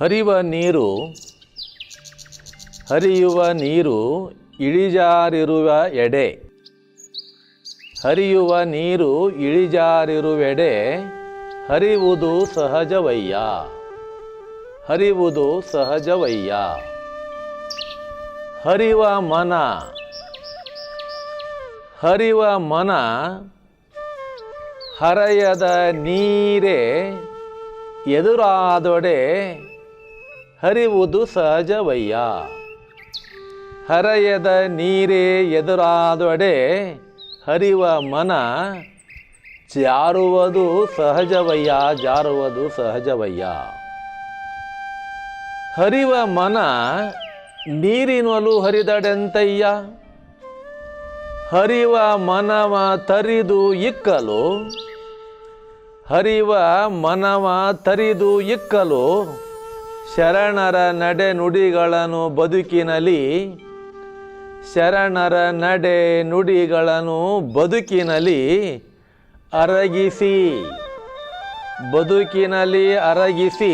ಹರಿವ ನೀರು, ಹರಿಯುವ ನೀರು ಇಳಿಜಾರಿರುವ ಎಡೆ. ಹರಿಯುವ ನೀರು ಇಳಿಜಾರಿರುವೆಡೆ, ಹರಿವುದು ಸಹಜವಯ್ಯ. ಹರಿವುದು ಸಹಜವಯ್ಯ. ಹರಿವ ಮನ ಹರಿವ ಮನ, ಹರೆಯದ ನೀರೇ ಎದುರಾದೊಡೆ ಹರಿವುದು ಸಹಜವಯ್ಯ. ಹರೆಯದ ನೀರೇ ಎದುರಾದೊಡೆ ಹರಿವ ಮನ, ಜಾರುವುದು ಸಹಜವಯ್ಯ ಜಾರುವುದು ಸಹಜವಯ್ಯ. ಹರಿವ ಮನ, ನೀರಿನಲು ಹರಿದಡೆಂತಯ್ಯ. ಹರಿವ ಮನವ ತರಿದು ಇಕ್ಕಲು, ಹರಿವ ಮನವ ತರಿದು ಇಕ್ಕಲು ಶರಣರ ನಡೆ ನುಡಿಗಳನ್ನು ಬದುಕಿನಲ್ಲಿ, ಶರಣರ ನಡೆ ನುಡಿಗಳನ್ನು ಬದುಕಿನಲ್ಲಿ ಅರಗಿಸಿ ಬದುಕಿನಲ್ಲಿ ಅರಗಿಸಿ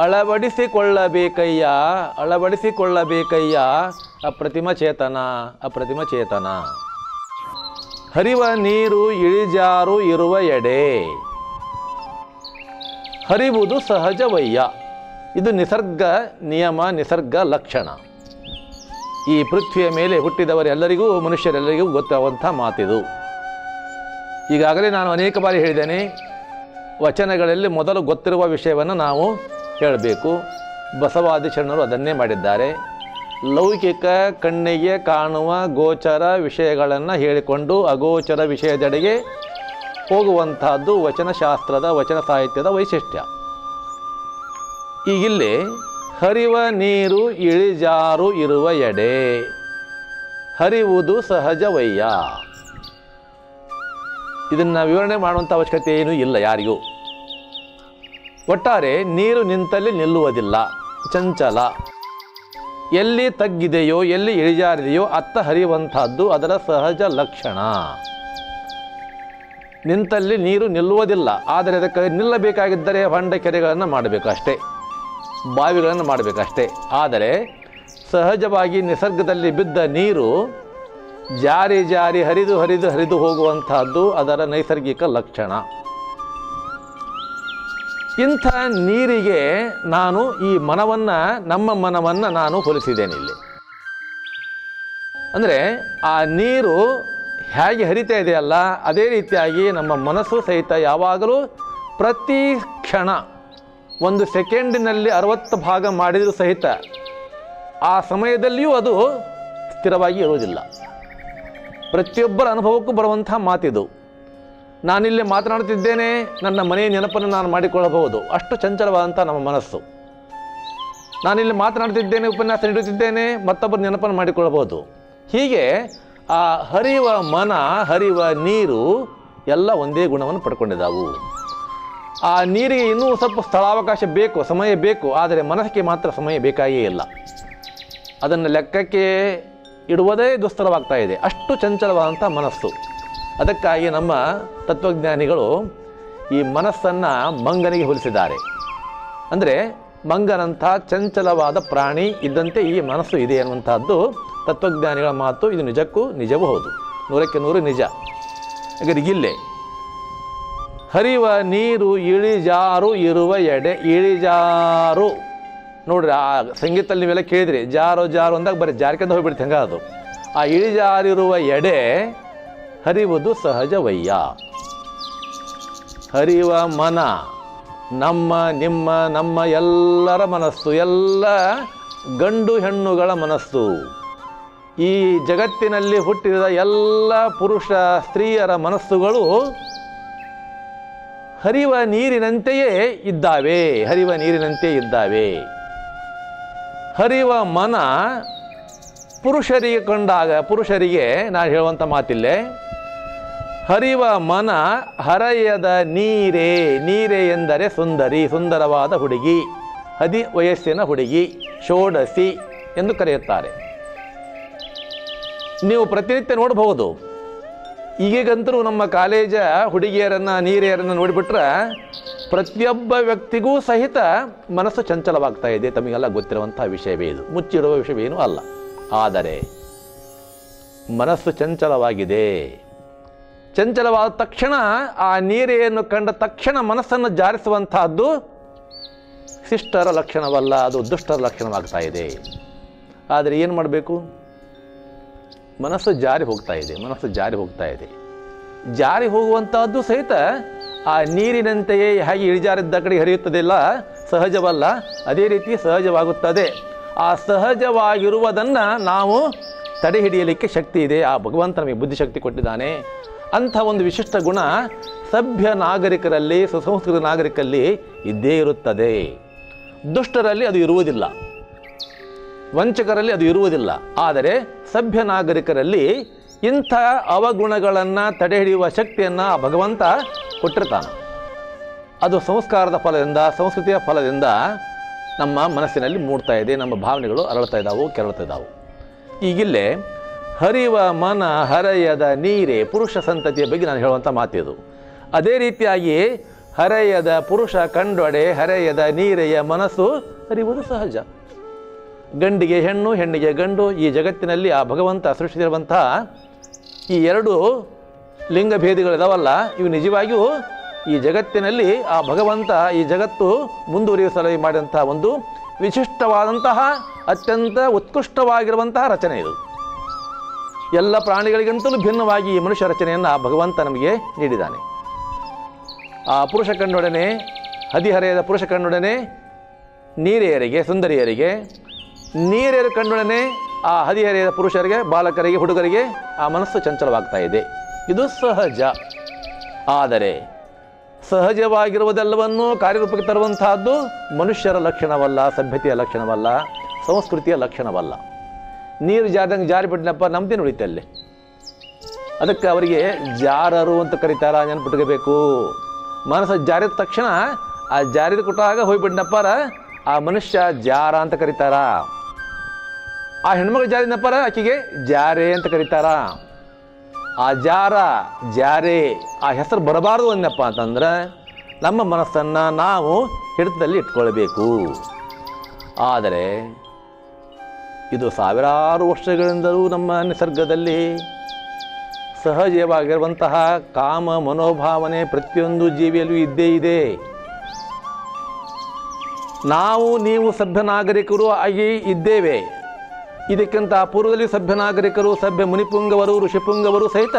ಅಳವಡಿಸಿಕೊಳ್ಳಬೇಕಯ್ಯ ಅಳವಡಿಸಿಕೊಳ್ಳಬೇಕಯ್ಯ. ಅಪ್ರತಿಮ ಚೇತನ ಅಪ್ರತಿಮ ಚೇತನ. ಹರಿವ ನೀರು ಇಳಿಜಾರು ಇರುವ ಎಡೆ. ಹರಿವುದು ಸಹಜವಯ್ಯ. ಇದು ನಿಸರ್ಗ ನಿಯಮ, ನಿಸರ್ಗ ಲಕ್ಷಣ. ಈ ಪೃಥ್ವಿಯ ಮೇಲೆ ಹುಟ್ಟಿದವರೆಲ್ಲರಿಗೂ ಮನುಷ್ಯರೆಲ್ಲರಿಗೂ ಗೊತ್ತಾಗುವಂಥ ಮಾತಿದು. ಈಗಾಗಲೇ ನಾನು ಅನೇಕ ಬಾರಿ ಹೇಳಿದ್ದೇನೆ, ವಚನಗಳಲ್ಲಿ ಮೊದಲು ಗೊತ್ತಿರುವ ವಿಷಯವನ್ನು ನಾವು ಹೇಳಬೇಕು. ಬಸವಾದಿ ಶರಣರು ಅದನ್ನೇ ಮಾಡಿದ್ದಾರೆ. ಲೌಕಿಕ ಕಣ್ಣಿಗೆ ಕಾಣುವ ಗೋಚರ ವಿಷಯಗಳನ್ನು ಹೇಳಿಕೊಂಡು ಅಗೋಚರ ವಿಷಯದೆಡೆಗೆ ಹೋಗುವಂತಹದ್ದು ವಚನಶಾಸ್ತ್ರದ, ವಚನ ಸಾಹಿತ್ಯದ ವೈಶಿಷ್ಟ್ಯ. ಈಗಿಲ್ಲಿ ಹರಿವ ನೀರು ಇಳಿಜಾರು ಇರುವ ಎಡೆ. ಹರಿವುದು ಸಹಜವಯ್ಯ. ಇದನ್ನು ವಿವರಣೆ ಮಾಡುವಂಥ ಅವಶ್ಯಕತೆ ಏನೂ ಇಲ್ಲ ಯಾರಿಗೂ. ಒಟ್ಟಾರೆ ನೀರು ನಿಂತಲ್ಲಿ ನಿಲ್ಲುವುದಿಲ್ಲ, ಚಂಚಲ. ಎಲ್ಲಿ ತಗ್ಗಿದೆಯೋ, ಎಲ್ಲಿ ಇಳಿಜಾರಿದೆಯೋ ಅತ್ತ ಹರಿಯುವಂಥದ್ದು ಅದರ ಸಹಜ ಲಕ್ಷಣ. ನಿಂತಲ್ಲಿ ನೀರು ನಿಲ್ಲುವುದಿಲ್ಲ, ಆದರೆ ಅದಕ್ಕೆ ನಿಲ್ಲಬೇಕಾಗಿದ್ದರೆ ಹೊಂಡ ಕೆರೆಗಳನ್ನು ಮಾಡಬೇಕು ಅಷ್ಟೇ. ಬಾವಿಗಳನ್ನು ಮಾಡಬೇಕಷ್ಟೇ. ಆದರೆ ಸಹಜವಾಗಿ ನಿಸರ್ಗದಲ್ಲಿ ಬಿದ್ದ ನೀರು ಜಾರಿ ಜಾರಿ ಹರಿದು ಹರಿದು ಹರಿದು ಹೋಗುವಂತಹದ್ದು ಅದರ ನೈಸರ್ಗಿಕ ಲಕ್ಷಣ. ಇಂಥ ನೀರಿಗೆ ನಾನು ಈ ಮನವನ್ನು, ನಮ್ಮ ಮನವನ್ನು ನಾನು ಹೋಲಿಸಿದ್ದೇನೆ ಇಲ್ಲಿ. ಅಂದರೆ ಆ ನೀರು ಹೇಗೆ ಹರಿತಾ ಇದೆಯಲ್ಲ, ಅದೇ ರೀತಿಯಾಗಿ ನಮ್ಮ ಮನಸ್ಸು ಸಹಿತ ಯಾವಾಗಲೂ ಪ್ರತಿ ಕ್ಷಣ ಒಂದು ಸೆಕೆಂಡಿನಲ್ಲಿ ಅರವತ್ತು ಭಾಗ ಮಾಡಿದರೂ ಸಹಿತ ಆ ಸಮಯದಲ್ಲಿಯೂ ಅದು ಸ್ಥಿರವಾಗಿ ಇರುವುದಿಲ್ಲ. ಪ್ರತಿಯೊಬ್ಬರ ಅನುಭವಕ್ಕೂ ಬರುವಂತಹ ಮಾತಿದು. ನಾನಿಲ್ಲಿ ಮಾತನಾಡುತ್ತಿದ್ದೇನೆ, ನನ್ನ ಮನೆಯ ನೆನಪನ್ನು ನಾನು ಮಾಡಿಕೊಳ್ಳಬಹುದು. ಅಷ್ಟು ಚಂಚಲವಾದಂಥ ನಮ್ಮ ಮನಸ್ಸು. ನಾನಿಲ್ಲಿ ಮಾತನಾಡುತ್ತಿದ್ದೇನೆ, ಉಪನ್ಯಾಸ ನೀಡುತ್ತಿದ್ದೇನೆ, ಮತ್ತೊಬ್ಬರ ನೆನಪನ್ನು ಮಾಡಿಕೊಳ್ಳಬಹುದು. ಹೀಗೆ ಆ ಹರಿಯುವ ಮನ ಹರಿಯುವ ನೀರು ಎಲ್ಲ ಒಂದೇ ಗುಣವನ್ನು ಪಡ್ಕೊಂಡಿದ್ದಾವು. ಆ ನೀರಿಗೆ ಇನ್ನೂ ಸ್ವಲ್ಪ ಸ್ಥಳಾವಕಾಶ ಬೇಕು, ಸಮಯ ಬೇಕು, ಆದರೆ ಮನಸ್ಸಿಗೆ ಮಾತ್ರ ಸಮಯ ಬೇಕಾಗೇ ಇಲ್ಲ. ಅದನ್ನು ಲೆಕ್ಕಕ್ಕೆ ಇಡುವುದೇ ದುಸ್ತರವಾಗ್ತಾ ಇದೆ. ಅಷ್ಟು ಚಂಚಲವಾದಂಥ ಮನಸ್ಸು. ಅದಕ್ಕಾಗಿ ನಮ್ಮ ತತ್ವಜ್ಞಾನಿಗಳು ಈ ಮನಸ್ಸನ್ನು ಮಂಗನಿಗೆ ಹೋಲಿಸಿದ್ದಾರೆ. ಅಂದರೆ ಮಂಗನಂಥ ಚಂಚಲವಾದ ಪ್ರಾಣಿ ಇದ್ದಂತೆ ಈ ಮನಸ್ಸು ಇದೆ ಅನ್ನುವಂಥದ್ದು ತತ್ವಜ್ಞಾನಿಗಳ ಮಾತು. ಇದು ನಿಜಕ್ಕೂ ನಿಜವೂ ಹೌದು. ನೂರಕ್ಕೆ ನೂರು ನಿಜ. ಹಾಗಾದ್ರೆ ಇಲ್ಲೇ ಹರಿಯುವ ನೀರು ಇಳಿಜಾರು ಇರುವ ಎಡೆ, ಇಳಿಜಾರು. ನೋಡ್ರಿ, ಆ ಸಂಗೀತದಲ್ಲಿ ನೀವೆಲ್ಲ ಕೇಳಿದ್ರಿ, ಜಾರು ಜಾರು ಅಂದಾಗ ಬರೀ ಜಾರ್ಕೆಂದು ಹೋಗ್ಬಿಡ್ತು, ಹೆಂಗ ಅದು. ಆ ಇಳಿಜಾರಿರುವ ಎಡೆ ಹರಿಯುವುದು ಸಹಜವಯ್ಯ. ಹರಿವ ಮನ, ನಮ್ಮ, ನಿಮ್ಮ, ನಮ್ಮ ಎಲ್ಲರ ಮನಸ್ಸು, ಎಲ್ಲ ಗಂಡು ಹೆಣ್ಣುಗಳ ಮನಸ್ಸು. ಈ ಜಗತ್ತಿನಲ್ಲಿ ಹುಟ್ಟಿದ ಎಲ್ಲ ಪುರುಷ ಸ್ತ್ರೀಯರ ಮನಸ್ಸುಗಳು ಹರಿಯುವ ನೀರಿನಂತೆಯೇ ಇದ್ದಾವೆ. ಹರಿವ ನೀರಿನಂತೆ ಇದ್ದಾವೆ. ಹರಿವ ಮನ ಪುರುಷರಿಗೆ ಕಂಡಾಗ, ಪುರುಷರಿಗೆ ನಾನು ಹೇಳುವಂಥ ಮಾತಿಲ್ಲೇ, ಹರಿವ ಮನ ಹರೆಯದ ನೀರೇ ನೀರೇ ಎಂದರೆ ಸುಂದರಿ, ಸುಂದರವಾದ ಹುಡುಗಿ, ಹದಿ ವಯಸ್ಸಿನ ಹುಡುಗಿ, ಷೋಡಸಿ ಎಂದು ಕರೆಯುತ್ತಾರೆ. ನೀವು ಪ್ರತಿನಿತ್ಯ ನೋಡಬಹುದು. ಈಗೀಗಂತರೂ ನಮ್ಮ ಕಾಲೇಜ ಹುಡುಗಿಯರನ್ನು ನೀರಿಯರನ್ನು ನೋಡಿಬಿಟ್ರೆ ಪ್ರತಿಯೊಬ್ಬ ವ್ಯಕ್ತಿಗೂ ಸಹಿತ ಮನಸ್ಸು ಚಂಚಲವಾಗ್ತಾ ಇದೆ. ತಮಗೆಲ್ಲ ಗೊತ್ತಿರುವಂತಹ ವಿಷಯವೇ ಇದು. ಮುಚ್ಚಿಡುವ ವಿಷಯವೇನೂ ಅಲ್ಲ. ಆದರೆ ಮನಸ್ಸು ಚಂಚಲವಾಗಿದೆ. ಚಂಚಲವಾದ ತಕ್ಷಣ ಆ ನೀರೆಯನ್ನು ಕಂಡ ತಕ್ಷಣ ಮನಸ್ಸನ್ನು ಜಾರಿಸುವಂತಹದ್ದು ಶಿಷ್ಟರ ಲಕ್ಷಣವಲ್ಲ, ಅದು ದುಷ್ಟರ ಲಕ್ಷಣವಾಗ್ತಾ ಇದೆ. ಆದರೆ ಏನು ಮಾಡಬೇಕು? ಮನಸ್ಸು ಜಾರಿ ಹೋಗ್ತಾ ಇದೆ, ಮನಸ್ಸು ಜಾರಿ ಹೋಗ್ತಾ ಇದೆ. ಜಾರಿ ಹೋಗುವಂತಹದ್ದು ಸಹಿತ ಆ ನೀರಿನಂತೆಯೇ ಹೇಗೆ ಇಳಿಜಾರಿದ್ದ ಕಡೆ ಹರಿಯುತ್ತದೆಲ್ಲ ಸಹಜವಲ್ಲ, ಅದೇ ರೀತಿ ಸಹಜವಾಗುತ್ತದೆ. ಆ ಸಹಜವಾಗಿರುವುದನ್ನು ನಾವು ತಡೆ ಹಿಡಿಯಲಿಕ್ಕೆ ಶಕ್ತಿ ಇದೆ, ಆ ಭಗವಂತ ನಮಗೆ ಬುದ್ಧಿಶಕ್ತಿ ಕೊಟ್ಟಿದ್ದಾನೆ. ಅಂಥ ಒಂದು ವಿಶಿಷ್ಟ ಗುಣ ಸಭ್ಯ ನಾಗರಿಕರಲ್ಲಿ, ಸುಸಂಸ್ಕೃತ ನಾಗರಿಕರಲ್ಲಿ ಇದ್ದೇ ಇರುತ್ತದೆ. ದುಷ್ಟರಲ್ಲಿ ಅದು ಇರುವುದಿಲ್ಲ. ವಂಚಕರಲ್ಲಿ ಅದು ಇರುವುದಿಲ್ಲ. ಆದರೆ ಸಭ್ಯ ನಾಗರಿಕರಲ್ಲಿ ಇಂಥ ಅವಗುಣಗಳನ್ನು ತಡೆಹಿಡಿಯುವ ಶಕ್ತಿಯನ್ನು ಆ ಭಗವಂತ ಕೊಟ್ಟಿರ್ತಾನೆ. ಅದು ಸಂಸ್ಕಾರದ ಫಲದಿಂದ, ಸಂಸ್ಕೃತಿಯ ಫಲದಿಂದ ನಮ್ಮ ಮನಸ್ಸಿನಲ್ಲಿ ಮೂಡ್ತಾ ಇದೆ, ನಮ್ಮ ಭಾವನೆಗಳು ಅರಳ್ತಾ ಇದ್ದಾವೆ ಕೆರಳ್ತಾ ಇದ್ದಾವೆ ಈಗಿಲ್ಲೇ ಹರಿವ ಮನ ಹರೆಯದ ನೀರೆ ಪುರುಷ ಸಂತತಿಯ ಬಗ್ಗೆ ನಾನು ಹೇಳುವಂಥ ಮಾತಿದು. ಅದೇ ರೀತಿಯಾಗಿ ಹರೆಯದ ಪುರುಷ ಕಂಡೊಡೆ, ಹರೆಯದ ನೀರೆಯ ಮನಸ್ಸು ಹರಿಯುವುದು ಸಹಜ. ಗಂಡಿಗೆ ಹೆಣ್ಣು, ಹೆಣ್ಣಿಗೆ ಗಂಡು, ಈ ಜಗತ್ತಿನಲ್ಲಿ ಆ ಭಗವಂತ ಸೃಷ್ಟಿಸಿರುವಂತಹ ಈ ಎರಡು ಲಿಂಗಭೇದಿಗಳಿದಾವಲ್ಲ ಇವು ನಿಜವಾಗಿಯೂ ಈ ಜಗತ್ತಿನಲ್ಲಿ ಆ ಭಗವಂತ ಈ ಜಗತ್ತು ಮುಂದುವರಿಯುವ ಮಾಡಿದಂತಹ ಒಂದು ವಿಶಿಷ್ಟವಾದಂತಹ, ಅತ್ಯಂತ ಉತ್ಕೃಷ್ಟವಾಗಿರುವಂತಹ ರಚನೆ ಇದು. ಎಲ್ಲ ಪ್ರಾಣಿಗಳಿಗಿಂತಲೂ ಭಿನ್ನವಾಗಿ ಈ ಮನುಷ್ಯ ರಚನೆಯನ್ನು ಆ ಭಗವಂತ ನಮಗೆ ನೀಡಿದ್ದಾನೆ. ಆ ಪುರುಷ ಕಣ್ಣೊಡನೆ, ಹದಿಹರೆಯದ ಪುರುಷ ಕಣ್ಣೊಡನೆ, ನೀರೆಯರಿಗೆ, ಸುಂದರಿಯರಿಗೆ ನೀರೇರು ಕಂಡೊಡನೆ ಆ ಹದಿಹರೆಯದ ಪುರುಷರಿಗೆ, ಬಾಲಕರಿಗೆ, ಹುಡುಗರಿಗೆ ಆ ಮನಸ್ಸು ಚಂಚಲವಾಗ್ತಾ ಇದೆ. ಇದು ಸಹಜ. ಆದರೆ ಸಹಜವಾಗಿರುವುದೆಲ್ಲವನ್ನೂ ಕಾರ್ಯರೂಪಕ್ಕೆ ತರುವಂತಹದ್ದು ಮನುಷ್ಯರ ಲಕ್ಷಣವಲ್ಲ, ಸಭ್ಯತೆಯ ಲಕ್ಷಣವಲ್ಲ, ಸಂಸ್ಕೃತಿಯ ಲಕ್ಷಣವಲ್ಲ. ನೀರು ಜಾರಿದಂಗೆ ಜಾರಿ ಬಿಟ್ಟನಪ್ಪ ಅಲ್ಲಿ ಅದಕ್ಕೆ ಅವರಿಗೆ ಜಾರರು ಅಂತ ಕರೀತಾರ, ನೆನ್ಪಿಟ್ಕೋಬೇಕು. ಮನಸ್ಸು ಜಾರಿದ ತಕ್ಷಣ ಆ ಜಾರಿದ ಕೊಟ್ಟಾಗ ಹೋಗ್ಬಿಟ್ನಪ್ಪಾರ ಆ ಮನುಷ್ಯ ಜಾರ ಅಂತ ಕರೀತಾರ. ಆ ಹೆಣ್ಮಗಳು ಜಾರಿನಪ್ಪಾರ ಆಕೆಗೆ ಜಾರೆ ಅಂತ ಕರೀತಾರ. ಆ ಜಾರ, ಜಾರೆ, ಆ ಹೆಸರು ಬರಬಾರ್ದು ಅನ್ನಪ್ಪ ಅಂತಂದ್ರೆ ನಮ್ಮ ಮನಸ್ಸನ್ನು ನಾವು ಹಿಡಿತದಲ್ಲಿ ಇಟ್ಕೊಳ್ಬೇಕು. ಆದರೆ ಇದು ಸಾವಿರಾರು ವರ್ಷಗಳಿಂದಲೂ ನಮ್ಮ ನಿಸರ್ಗದಲ್ಲಿ ಸಹಜವಾಗಿರುವಂತಹ ಕಾಮ ಮನೋಭಾವನೆ ಪ್ರತಿಯೊಂದು ಜೀವಿಯಲ್ಲೂ ಇದ್ದೇ ಇದೆ. ನಾವು, ನೀವು ಸಭ್ಯ ನಾಗರಿಕರು ಆಗಿ ಇದ್ದೇವೆ. ಇದಕ್ಕಿಂತ ಪೂರ್ವದಲ್ಲಿ ಸಭ್ಯ ನಾಗರಿಕರು, ಸಭ್ಯ ಮುನಿಪುಂಗವರು, ಋಷಿಪುಂಗವರು ಸಹಿತ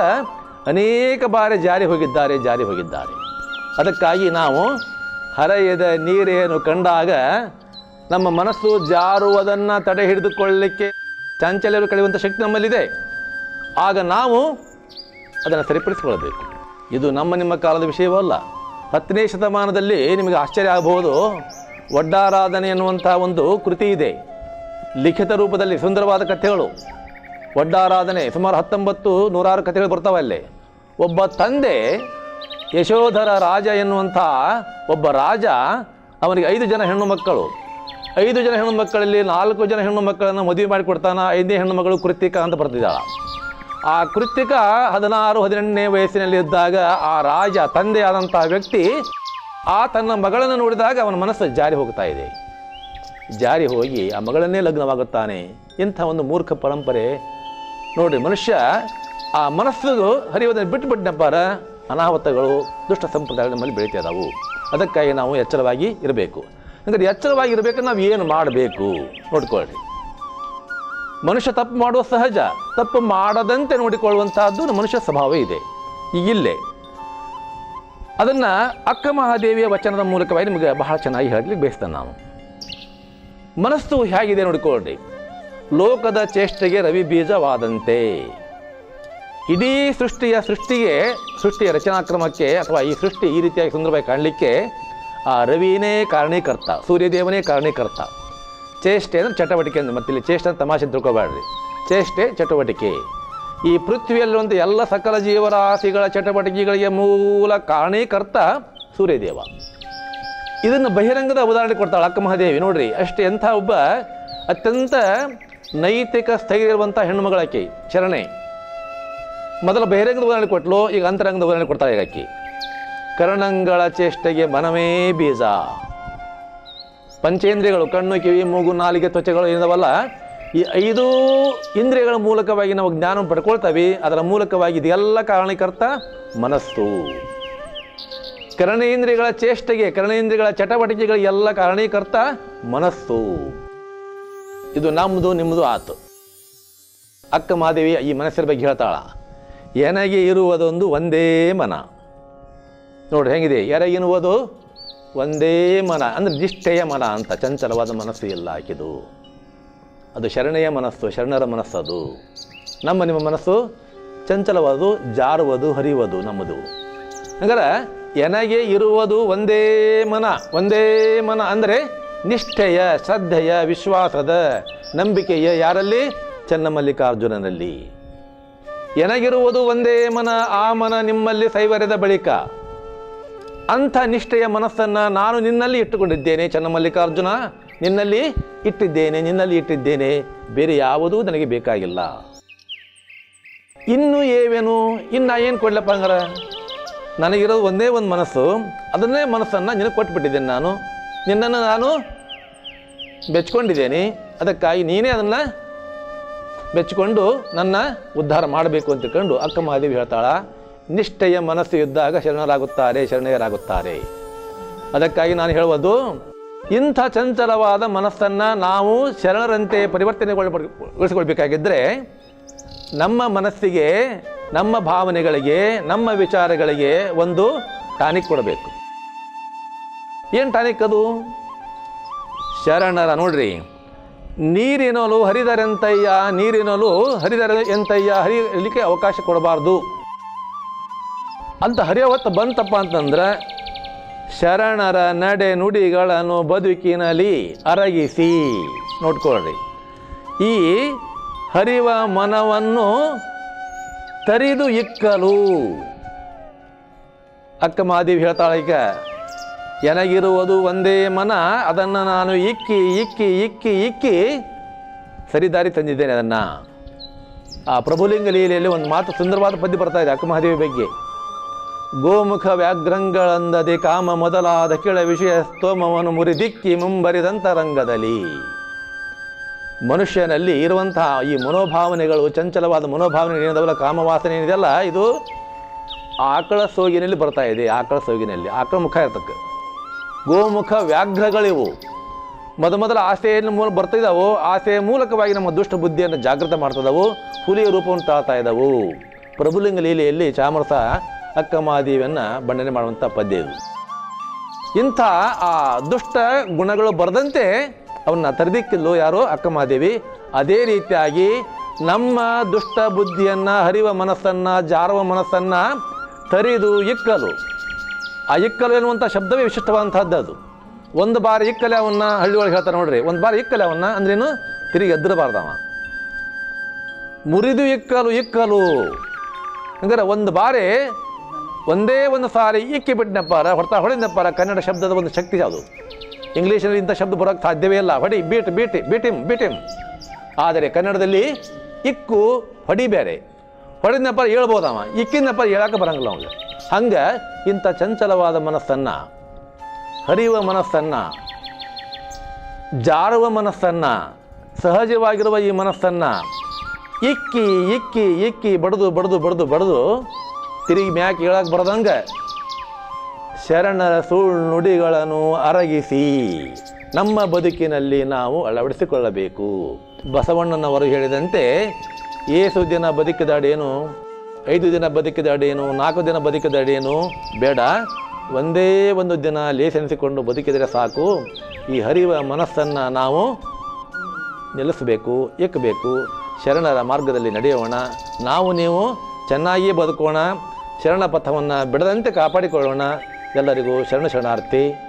ಅನೇಕ ಬಾರಿ ಜಾರಿ ಹೋಗಿದ್ದಾರೆ ಜಾರಿ ಹೋಗಿದ್ದಾರೆ. ಅದಕ್ಕಾಗಿ ನಾವು ಹರೆಯದ ನೀರೇನು ಕಂಡಾಗ ನಮ್ಮ ಮನಸ್ಸು ಜಾರುವುದನ್ನು ತಡೆ ಹಿಡಿದುಕೊಳ್ಳಲಿಕ್ಕೆ ಚಾಂಚಲ್ಯರು ಕಳೆಯುವಂಥ ಶಕ್ತಿ ನಮ್ಮಲ್ಲಿದೆ. ಆಗ ನಾವು ಅದನ್ನು ಸರಿಪಡಿಸಿಕೊಳ್ಳಬೇಕು. ಇದು ನಮ್ಮ ನಿಮ್ಮ ಕಾಲದ ವಿಷಯವಲ್ಲ. ಹತ್ತನೇ ಶತಮಾನದಲ್ಲಿ ನಿಮಗೆ ಆಶ್ಚರ್ಯ ಆಗಬಹುದು. ಒಡ್ಡಾರಾಧನೆ ಎನ್ನುವಂಥ ಒಂದು ಕೃತಿ ಇದೆ. ಲಿಖಿತ ರೂಪದಲ್ಲಿ ಸುಂದರವಾದ ಕಥೆಗಳು. ಒಡ್ಡಾರಾಧನೆ ಸುಮಾರು ಹತ್ತೊಂಬತ್ತು ನೂರಾರು ಕಥೆಗಳು ಬರ್ತಾವೆ ಅಲ್ಲಿ. ಒಬ್ಬ ತಂದೆ ಯಶೋಧರ ರಾಜ ಎನ್ನುವಂಥ ಒಬ್ಬ ರಾಜ ಅವನಿಗೆ ಐದು ಜನ ಹೆಣ್ಣು ಮಕ್ಕಳು. ಐದು ಜನ ಹೆಣ್ಣು ಮಕ್ಕಳಲ್ಲಿ ನಾಲ್ಕು ಜನ ಹೆಣ್ಣು ಮಕ್ಕಳನ್ನು ಮದುವೆ ಮಾಡಿಕೊಡ್ತಾನೆ ಐದನೇ ಹೆಣ್ಣು ಮಗಳು ಕೃತಿಕ ಅಂತ ಬರ್ತಿದ್ದಾಳ ಆ ಕೃತಿಕ ಹದಿನಾರು, ಹದಿನೆಂಟನೇ ವಯಸ್ಸಿನಲ್ಲಿ ಇದ್ದಾಗ ಆ ರಾಜ ತಂದೆಯಾದಂಥ ವ್ಯಕ್ತಿ ಆ ತನ್ನ ಮಗಳನ್ನು ನೋಡಿದಾಗ ಅವನ ಮನಸ್ಸು ಜಾರಿ ಹೋಗ್ತಾ ಇದೆ. ಜಾರಿ ಹೋಗಿ ಆ ಮಗಳನ್ನೇ ಲಗ್ನವಾಗುತ್ತಾನೆ. ಇಂಥ ಒಂದು ಮೂರ್ಖ ಪರಂಪರೆ ನೋಡ್ರಿ ಮನುಷ್ಯ ಆ ಮನಸ್ಸು ಹರಿಯೋದನ್ನು ಬಿಟ್ಟು ಅನಾಹುತಗಳು, ದುಷ್ಟ ಸಂಪ್ರದಾಯಗಳು ನಮ್ಮಲ್ಲಿ ಬೆಳೀತಾ ಇದಾವು ಅದಕ್ಕಾಗಿ ನಾವು ಎಚ್ಚರವಾಗಿ ಇರಬೇಕು. ಅಂದರೆ ಎಚ್ಚರವಾಗಿ ಇರಬೇಕು ನಾವು ಏನು ಮಾಡಬೇಕು? ನೋಡ್ಕೊಳ್ರಿ ಮನುಷ್ಯ ತಪ್ಪು ಮಾಡುವ ಸಹಜ. ತಪ್ಪು ಮಾಡದಂತೆ ನೋಡಿಕೊಳ್ಳುವಂತಹದ್ದು ಮನುಷ್ಯ ಸ್ವಭಾವ ಇದೆ. ಈಗಿಲ್ಲೇ ಅದನ್ನು ಅಕ್ಕ ಮಹಾದೇವಿಯ ವಚನದ ಮೂಲಕವಾಗಿ ನಿಮಗೆ ಬಹಳ ಚೆನ್ನಾಗಿ ಹೇಳಲಿಕ್ಕೆ ಬಯಸ್ತೇನೆ ನಾನು. ಮನಸ್ಸು ಹೇಗಿದೆ ನೋಡಿಕೊಳ್ಳಿ. ಲೋಕದ ಚೇಷ್ಟೆಗೆ ರವಿ ಬೀಜವಾದಂತೆ. ಇಡೀ ಸೃಷ್ಟಿಯ ಸೃಷ್ಟಿಗೆ, ಸೃಷ್ಟಿಯ ರಚನಾಕ್ರಮಕ್ಕೆ ಅಥವಾ ಈ ಸೃಷ್ಟಿ ಈ ರೀತಿಯಾಗಿ ಸುಂದರವಾಗಿ ಕಾಣಲಿಕ್ಕೆ, ಆ ರವಿನೇ ಕಾರಣೀಕರ್ತ, ಸೂರ್ಯದೇವನೇ ಕಾರಣೀಕರ್ತ. ಚೇಷ್ಟೆ ಅಂದರೆ ಚಟವಟಿಕೆ ಅಂದ್ರೆ ಮತ್ತಿಲ್ಲಿ ಚೇಷ್ಟೆ ಅಂತ ತಮಾಷೆ ತಿಳ್ಕೊಬೇಡ್ರಿ. ಚೇಷ್ಟೆ, ಚಟುವಟಿಕೆ. ಈ ಪೃಥ್ವಿಯಲ್ಲಿರುವಂಥ ಎಲ್ಲ ಸಕಲ ಜೀವರಾಶಿಗಳ ಚಟುವಟಿಕೆಗಳಿಗೆ ಮೂಲ ಕಾರಣೀಕರ್ತ ಸೂರ್ಯದೇವ. ಇದನ್ನು ಬಹಿರಂಗದ ಉದಾಹರಣೆ ಕೊಡ್ತಾಳೆ ಅಕ್ಕ ಮಹಾದೇವಿ. ನೋಡ್ರಿ, ಅಷ್ಟೇ ಎಂಥ ಒಬ್ಬ ಅತ್ಯಂತ ನೈತಿಕ ಸ್ಥೈರ್ಯ ಇರುವಂಥ ಹೆಣ್ಣುಮಗಳಾಕಿ ಚರಣೆ. ಮೊದಲ ಬಹಿರಂಗದ ಉದಾಹರಣೆ ಕೊಟ್ಲು, ಈಗ ಅಂತರಂಗದ ಉದಾಹರಣೆ ಕೊಡ್ತಾಳೆ ಈಗ ಆಕಿ ಕರ್ಣಂಗಳ ಚೇಷ್ಟೆಗೆ ಮನವೇ ಬೀಜ. ಪಂಚೇಂದ್ರಿಯಗಳು, ಕಣ್ಣು, ಕಿವಿ, ಮೂಗು, ನಾಲಿಗೆ, ತ್ವಚೆಗಳು ಏನಿದಾವಲ್ಲ, ಈ ಐದು ಇಂದ್ರಿಯಗಳ ಮೂಲಕವಾಗಿ ನಾವು ಜ್ಞಾನ ಪಡ್ಕೊಳ್ತವೆ. ಅದರ ಮೂಲಕವಾಗಿ ಇದೆಲ್ಲ ಕಾರಣಕರ್ತ ಮನಸ್ಸು. ಕರ್ಣೇಂದ್ರಿಯಗಳ ಚೇಷ್ಟೆಗೆ, ಕರಣೇಂದ್ರಿಯಗಳ ಚಟವಟಿಕೆಗಳಿಗೆ ಎಲ್ಲ ಕಾರಣೀಕರ್ತ ಮನಸ್ಸು. ಇದು ನಮ್ಮದು ನಿಮ್ಮದು ಆತು. ಅಕ್ಕ ಮಾದೇವಿ ಈ ಮನಸ್ಸಿನ ಬಗ್ಗೆ ಹೇಳ್ತಾಳ. ಎನಗೆ ಇರುವುದೊಂದು ಒಂದೇ ಮನ. ನೋಡ್ರಿ ಹೆಂಗಿದೆ? ಎನಗಿರುವುದು ಒಂದೇ ಮನ. ಅಂದರೆ ನಿಷ್ಠೆಯ ಮನ ಅಂತ, ಚಂಚಲವಾದ ಮನಸ್ಸು ಇಲ್ಲ ಹಾಕಿದು ಅದು ಶರಣೆಯ ಮನಸ್ಸು, ಶರಣರ ಮನಸ್ಸದು. ನಮ್ಮ ನಿಮ್ಮ ಮನಸ್ಸು ಚಂಚಲವಾದು, ಜಾರುವುದು, ಹರಿಯುವುದು ನಮ್ಮದು. ಹಂಗಾರೆ ಎನಗೆ ಇರುವುದು ಒಂದೇ ಮನ ಒಂದೇ ಮನ ಅಂದರೆ ನಿಷ್ಠೆಯ, ಶ್ರದ್ಧೆಯ, ವಿಶ್ವಾಸದ ನಂಬಿಕೆಯ ಯಾರಲ್ಲಿ? ಚನ್ನಮಲ್ಲಿಕಾರ್ಜುನನಲ್ಲಿ. ಎನಗಿರುವುದು ಒಂದೇ ಮನ, ಆ ಮನ ನಿಮ್ಮಲ್ಲಿ ಸೈವರೆದ ಬಳಿಕ. ಅಂಥ ನಿಷ್ಠೆಯ ಮನಸ್ಸನ್ನು ನಾನು ನಿನ್ನಲ್ಲಿ ಇಟ್ಟುಕೊಂಡಿದ್ದೇನೆ ಚನ್ನಮಲ್ಲಿಕಾರ್ಜುನ. ನಿನ್ನಲ್ಲಿ ಇಟ್ಟಿದ್ದೇನೆ ನಿನ್ನಲ್ಲಿ ಇಟ್ಟಿದ್ದೇನೆ. ಬೇರೆ ಯಾವುದೂ ನನಗೆ ಬೇಕಾಗಿಲ್ಲ. ಇನ್ನು ಏವೇನು? ಇನ್ನು ಏನು ಕೊಡ್ಲಪ್ಪ ಹಂಗಾರ? ನನಗಿರೋದು ಒಂದೇ ಒಂದು ಮನಸ್ಸು. ಅದನ್ನೇ ಮನಸ್ಸನ್ನು ನಿನಗೆ ಕೊಟ್ಬಿಟ್ಟಿದ್ದೇನೆ ನಾನು. ನಿನ್ನನ್ನು ನಾನು ಬೆಚ್ಕೊಂಡಿದ್ದೇನೆ. ಅದಕ್ಕಾಗಿ ನೀನೇ ಅದನ್ನು ಬೆಚ್ಚಿಕೊಂಡು ನನ್ನ ಉದ್ಧಾರ ಮಾಡಬೇಕು ಅಂತ ತಿಳ್ಕೊಂಡು ಅಕ್ಕ ಮಹಾದೇವಿ ಹೇಳ್ತಾಳ, ನಿಷ್ಠೆಯ ಮನಸ್ಸು ಇದ್ದಾಗ ಶರಣರಾಗುತ್ತಾರೆ, ಶರಣೆಯರಾಗುತ್ತಾರೆ. ಅದಕ್ಕಾಗಿ ನಾನು ಹೇಳುವುದು, ಇಂಥ ಚಂಚಲವಾದ ಮನಸ್ಸನ್ನು ನಾವು ಶರಣರಂತೆ ಪರಿವರ್ತನೆಗೊಳ್ಳಿಸಿಕೊಳ್ಬೇಕಾಗಿದ್ದರೆ ನಮ್ಮ ಮನಸ್ಸಿಗೆ ನಮ್ಮ ಭಾವನೆಗಳಿಗೆ, ನಮ್ಮ ವಿಚಾರಗಳಿಗೆ ಒಂದು ಟಾನಿಕ್ ಕೊಡಬೇಕು. ಏನು ಟಾನಿಕ್ ಅದು? ಶರಣರ ನೋಡ್ರಿ. ನೀರಿನಲು ಹರಿದರೆಂತಯ್ಯ, ನೀರಿನಲು ಹರಿದರೆ ಎಂತಯ್ಯ ಹರಿಯಲಿಕ್ಕೆ ಅವಕಾಶ ಕೊಡಬಾರ್ದು. ಅಂತ ಹರಿಯೋ ಬಂತಪ್ಪ ಅಂತಂದ್ರೆ, ಶರಣರ ನಡೆ ನುಡಿಗಳನ್ನು ಬದುಕಿನಲ್ಲಿ ಅರಗಿಸಿ. ನೋಡ್ಕೊಳ್ರಿ. ಈ ಹರಿವ ಮನವನ್ನು ತರಿದು ಇಕ್ಕಲು. ಅಕ್ಕ ಮಹಾದೇವಿ ಹೇಳ್ತಾಳೆ ಈಗ, ಎನಗಿರುವುದು ಒಂದೇ ಮನ, ಅದನ್ನು ನಾನು ಇಕ್ಕಿ ಇಕ್ಕಿ ಇಕ್ಕಿ ಇಕ್ಕಿ ಸರಿದಾರಿ ತಂದಿದ್ದೇನೆ ಅದನ್ನು. ಆ ಪ್ರಭುಲಿಂಗ ಲೀಲೆಯಲ್ಲಿ ಒಂದು ಮಾತು ಸುಂದರವಾದ ಪದ್ಯ ಬರ್ತಾ ಇದೆ ಅಕ್ಕ ಮಹಾದೇವಿ ಬಗ್ಗೆ. ಗೋಮುಖ ವ್ಯಾಘ್ರಂಗಳಂದದೆ ಕಾಮ ಮೊದಲಾದ ಕೆಳ ವಿಷಯ ಸ್ತೋಮವನ್ನು ಮುರಿದಿಕ್ಕಿ ಮುಂಬರಿದಂತ ರಂಗದಲ್ಲಿ ಮನುಷ್ಯನಲ್ಲಿ ಇರುವಂತಹ ಈ ಮನೋಭಾವನೆಗಳು, ಚಂಚಲವಾದ ಮನೋಭಾವನೆ ಏನಿದವಲ್ಲ ಕಾಮವಾಸನೆ ಏನಿದೆಯಲ್ಲ ಇದು ಆಕಳ ಸೋಗಿನಲ್ಲಿ ಬರ್ತಾ ಇದೆ, ಆಕಳ ಸೋಗಿನಲ್ಲಿ. ಆಕಳ ಮುಖ ಇರ್ತಕ್ಕ. ಗೋಮುಖ ವ್ಯಾಘ್ರಗಳಿವು. ಮೊದ ಮೊದಲ ಆಸೆಯನ್ನು ಮೂಲ ಬರ್ತಿದ್ದಾವು ಆಸೆಯ ಮೂಲಕವಾಗಿ ನಮ್ಮ ದುಷ್ಟ ಬುದ್ಧಿಯನ್ನು ಜಾಗೃತ ಮಾಡ್ತದವು ಹುಲಿಯ ರೂಪವನ್ನು ತಾಳ್ತಾ ಇದ್ದಾವು ಪ್ರಭುಲಿಂಗ ಲೀಲೆಯಲ್ಲಿ ಚಾಮರಸ ಅಕ್ಕ ಮಹಾದೇವಿಯನ್ನು ಬಣ್ಣನೆ ಮಾಡುವಂಥ ಪದ್ಯ ಇದು. ಇಂಥ ಆ ದುಷ್ಟ ಗುಣಗಳು ಬರದಂತೆ ಅವನ್ನ ತರದಿಕ್ಕಿಲ್ಲೋ ಯಾರೋ ಅಕ್ಕಮಾದೇವಿ ಅದೇ ರೀತಿಯಾಗಿ ನಮ್ಮ ದುಷ್ಟ ಬುದ್ಧಿಯನ್ನು, ಹರಿವ ಮನಸ್ಸನ್ನು, ಜಾರುವ ಮನಸ್ಸನ್ನು ತರಿದು ಇಕ್ಕಲು. ಆ ಇಕ್ಕಲು ಎನ್ನುವಂಥ ಶಬ್ದವೇ ವಿಶಿಷ್ಟವಾದಂಥದ್ದು ಅದು. ಒಂದು ಬಾರಿ ಇಕ್ಕಲೆ ಅವನ್ನ ಹಳ್ಳಿ ಒಳಗೆ ಹೇಳ್ತಾರೆ ನೋಡ್ರಿ. ಒಂದು ಬಾರಿ ಇಕ್ಕಲೆ ಅವನ್ನ ಅಂದ್ರೇನು ತಿರುಗಿ ಎದ್ದರಬಾರ್ದವ ಮುರಿದು ಇಕ್ಕಲು ಇಕ್ಕಲು. ಅಂದರೆ ಒಂದು ಬಾರಿ ಒಂದೇ ಒಂದು ಸಾರಿ ಇಕ್ಕಿ ಬಿಟ್ಟನಪ್ಪಾರ ಹೊಡ್ತಾ ಹೊಡೆದಪ್ಪಾರ ಕನ್ನಡ ಶಬ್ದದ ಒಂದು ಶಕ್ತಿ ಅದು. ಇಂಗ್ಲೀಷಲ್ಲಿ ಇಂಥ ಶಬ್ದ ಬರೋಕ್ಕೆ ಸಾಧ್ಯವೇ ಇಲ್ಲ. ಹೊಡಿ, ಬೀಟ್ ಬೀಟ್, ಬೀಟಿಮ್ ಬೀಟಿಮ್. ಆದರೆ ಕನ್ನಡದಲ್ಲಿ ಇಕ್ಕು, ಹೊಡಿ ಬೇರೆ. ಹೊಡೆದನಪ್ಪ ಹೇಳ್ಬೋದವ ಇಕ್ಕಿನಪ್ಪ ಹೇಳಕ್ಕೆ ಬರಂಗಿಲ್ಲ ಅವನಿಗೆ ಹಂಗೆ ಇಂಥ ಚಂಚಲವಾದ ಮನಸ್ಸನ್ನು, ಹರಿಯುವ ಮನಸ್ಸನ್ನು, ಜಾರುವ ಮನಸ್ಸನ್ನು, ಸಹಜವಾಗಿರುವ ಈ ಮನಸ್ಸನ್ನು ಇಕ್ಕಿ ಇಕ್ಕಿ ಇಕ್ಕಿ, ಬಡದು ಬಡದು, ಬಡ್ದು ಬಡ್ದು, ತಿರುಗಿ ಮ್ಯಾಕ್ ಹೇಳಕ್ಕೆ ಬರದಂಗೆ ಶರಣರ ಸುಳ್ಳು ನುಡಿಗಳನ್ನು ಅರಗಿಸಿ ನಮ್ಮ ಬದುಕಿನಲ್ಲಿ ನಾವು ಅಳವಡಿಸಿಕೊಳ್ಳಬೇಕು. ಬಸವಣ್ಣನವರು ಹೇಳಿದಂತೆ ಏಸು ದಿನ ಬದುಕಿದಾಡೇನು, ಐದು ದಿನ ಬದುಕಿದಾಡೇನು, ನಾಲ್ಕು ದಿನ ಬದುಕಿದಾಡೇನು, ಬೇಡ. ಒಂದೇ ಒಂದು ದಿನ ಲೇಸೆನಿಸಿಕೊಂಡು ಬದುಕಿದರೆ ಸಾಕು. ಈ ಹರಿವ ಮನಸ್ಸನ್ನು ನಾವು ನಿಲ್ಲಿಸಬೇಕು ಎಕ್ಕಬೇಕು ಶರಣರ ಮಾರ್ಗದಲ್ಲಿ ನಡೆಯೋಣ. ನಾವು ನೀವು ಚೆನ್ನಾಗಿಯೇ ಬದುಕೋಣ. ಶರಣ ಪಥವನ್ನು ಬಿಡದಂತೆ ಕಾಪಾಡಿಕೊಳ್ಳೋಣ. ಎಲ್ಲರಿಗೂ ಶರಣ ಶರಣಾರ್ಥಿ.